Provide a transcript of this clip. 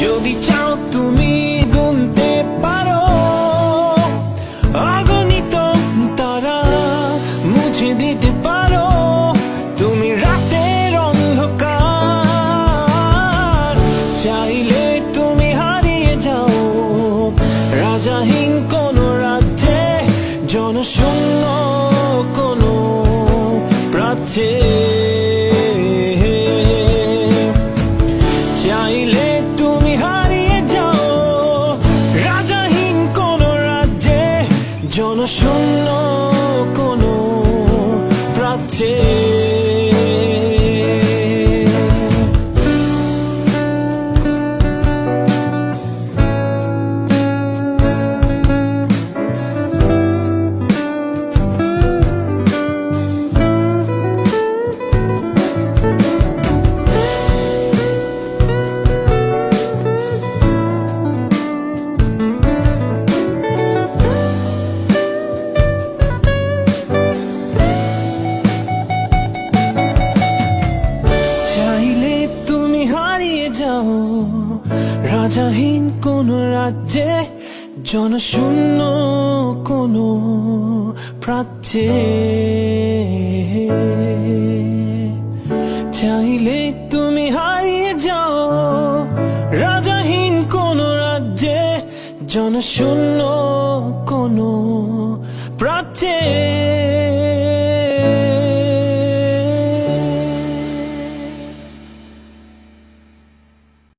যদি চাও তুমি গুনতে পারো অগণিত তারা মুছে দিতে পারো। তুমি রাতের অন্ধকার, চাইলে তুমি হারিয়ে যাও। রাজাহীন কোন রাজ্যে, জনশূন্য কোন প্রাচ্যে জনশূন্য কোন প্রাচ্যে চাইলে তুমি হারিয়ে যাও। রাজাহীন কোন রাজ্যে, জনশূন্য কোন প্রাচ্যে। চাইলে তুমি হারিয়ে যাও। রাজাহীন কোন রাজ্যে, জনশূন্য কোন প্রাচ্যে।